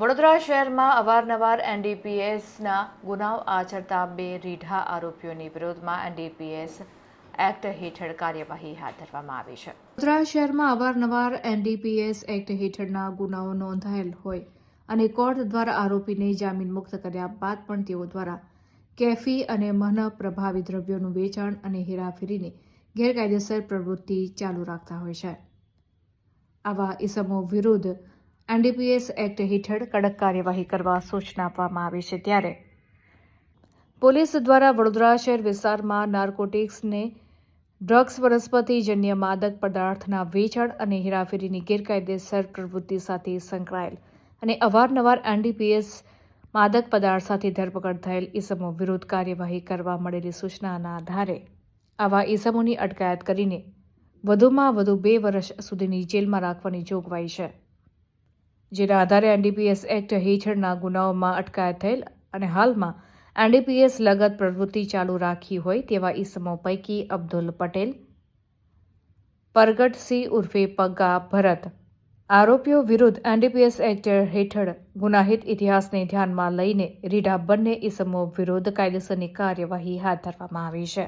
વડોદરા શહેરમાં અવારનવાર એનડીપીએસના ગુનાઓ આચરતા બે રીઢા આરોપીઓની વિરોધમાં એનડીપીએસ એક્ટ હેઠળ કાર્યવાહી હાથ ધરવામાં આવી છે. વડોદરા શહેરમાં અવારનવાર એનડીપીએસ એક્ટ હેઠળના ગુનાઓ નોંધાયેલ હોય અને કોર્ટ દ્વારા આરોપીને જામીન મુક્ત કર્યા બાદ પણ તેઓ દ્વારા કેફી અને મન પ્રભાવી દ્રવ્યોનું વેચાણ અને હેરાફેરીની ગેરકાયદેસર પ્રવૃત્તિ ચાલુ રાખતા હોય છે. આવા ઇસમો વિરુદ્ધ એનડીપીએસ એક્ટ હેઠળ કડક કાર્યવાહી કરવા સૂચના આપવામાં આવી છે ત્યારે પોલીસ દ્વારા વડોદરા શહેર વિસ્તારમાં નાર્કોટિક્સને ડ્રગ્સ વનસ્પતિજન્ય માદક પદાર્થના વેચાણ અને હેરાફેરીની ગેરકાયદેસર પ્રવૃત્તિ સાથે સંકળાયેલ અને અવારનવાર એનડીપીએસ માદક પદાર્થ સાથે ધરપકડ થયેલ ઇસમો વિરુદ્ધ કાર્યવાહી કરવા મળેલી સૂચનાના આધારે આવા ઇસમોની અટકાયત કરીને વધુમાં વધુ બે વર્ષ સુધીની જેલમાં રાખવાની જોગવાઈ છે. જેના આધારે એનડીપીએસ એક્ટ હેઠળના ગુનાઓમાં અટકાયત થયેલ અને હાલમાં એનડીપીએસ લગત પ્રવૃત્તિ ચાલુ રાખી હોય તેવા ઇસમો પૈકી અબ્દુલ પટેલ, પરગટસિંહ ઉર્ફે પગ્ગા ભરત. આરોપીઓ વિરુદ્ધ એનડીપીએસ એક્ટ હેઠળ ગુનાહિત ઇતિહાસને ધ્યાનમાં લઈને રીઢા બંને ઇસમો વિરુદ્ધ કાયદેસરની કાર્યવાહી હાથ ધરવામાં આવી છે.